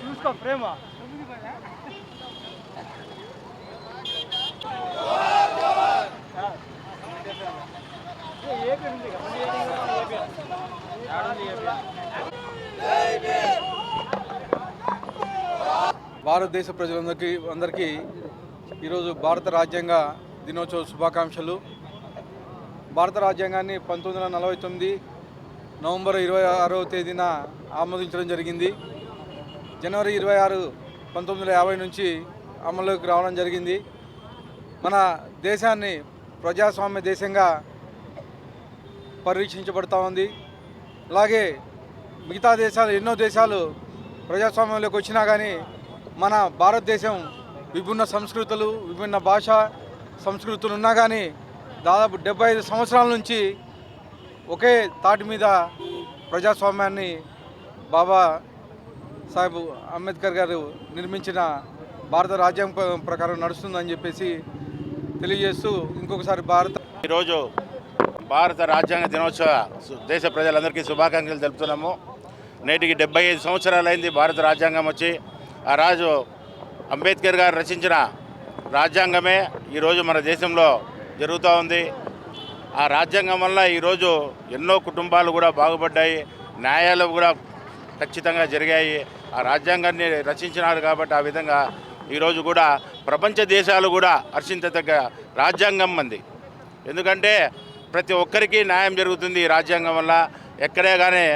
చూసుకో ప్రేమ. భారతదేశ ప్రజలందరికీ అందరికీ ఈరోజు భారత రాజ్యాంగ దినోత్సవ శుభాకాంక్షలు. భారత రాజ్యాంగాన్ని పంతొమ్మిది వందల నలభై తొమ్మిది నవంబర్ ఇరవై ఆరవ తేదీన ఆమోదించడం జరిగింది. జనవరి ఇరవై ఆరు పంతొమ్మిది వందల యాభై నుంచి అమలులోకి రావడం జరిగింది. మన దేశాన్ని ప్రజాస్వామ్య దేశంగా పరీక్షించబడతా ఉంది. అలాగే మిగతా దేశాలు ఎన్నో దేశాలు ప్రజాస్వామ్యంలోకి వచ్చినా కానీ మన భారతదేశం విభిన్న సంస్కృతులు విభిన్న భాష సంస్కృతులు ఉన్నా కానీ దాదాపు డెబ్బై ఐదు సంవత్సరాల నుంచి ఒకే తాటి మీద ప్రజాస్వామ్యాన్ని బాబా సాహెబ్ అంబేద్కర్ గారు నిర్మించిన భారత రాజ్యాంగ ప్రకారం నడుస్తుందని చెప్పేసి తెలియజేస్తూ ఇంకొకసారి భారత ఈరోజు భారత రాజ్యాంగ దినోత్సవ సు- దేశ ప్రజలందరికీ శుభాకాంక్షలు తెలుపుతున్నాము. నేటికి డెబ్బై ఐదు సంవత్సరాలైంది భారత రాజ్యాంగం వచ్చి ఆ రాజు అంబేద్కర్ గారు రచించిన రాజ్యాంగమే ఈరోజు మన దేశంలో జరుగుతూ ఉంది. ఆ రాజ్యాంగం వల్ల ఈరోజు ఎన్నో కుటుంబాలు కూడా బాగుపడ్డాయి న్యాయాలు కూడా ఖచ్చితంగా జరిగాయి. ఆ రాజ్యాంగాన్ని రచించినారు కాబట్టి ఆ విధంగా ఈరోజు కూడా ప్రపంచ దేశాలు కూడా హర్షించదగ్గ రాజ్యాంగం మంది. ఎందుకంటే ప్రతి ఒక్కరికి న్యాయం జరుగుతుంది ఈ రాజ్యాంగం వల్ల. ఎక్కడే కానీ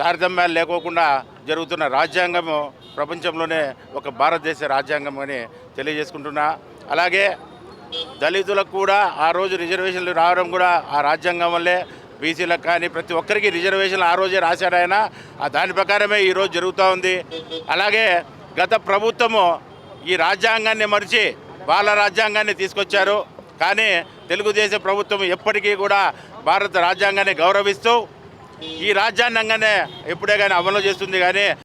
తారతమ్యాలు లేకోకుండా జరుగుతున్న రాజ్యాంగము ప్రపంచంలోనే ఒక భారతదేశ రాజ్యాంగం అని తెలియజేసుకుంటున్నా. అలాగే దళితులకు కూడా ఆ రోజు రిజర్వేషన్లు రావడం కూడా ఆ రాజ్యాంగం వల్లే. బీసీలకు కానీ ప్రతి ఒక్కరికి రిజర్వేషన్లు ఆ రోజే రాశాడు ఆయన. దాని ప్రకారమే ఈరోజు జరుగుతూ ఉంది. అలాగే గత ప్రభుత్వము ఈ రాజ్యాంగాన్ని మరిచి వాళ్ళ రాజ్యాంగాన్ని తీసుకొచ్చారు. కానీ తెలుగుదేశం ప్రభుత్వం ఎప్పటికీ కూడా భారత రాజ్యాంగాన్ని గౌరవిస్తూ ఈ రాజ్యాంగంగానే ఎప్పుడే కానీ అమలు చేస్తుంది కానీ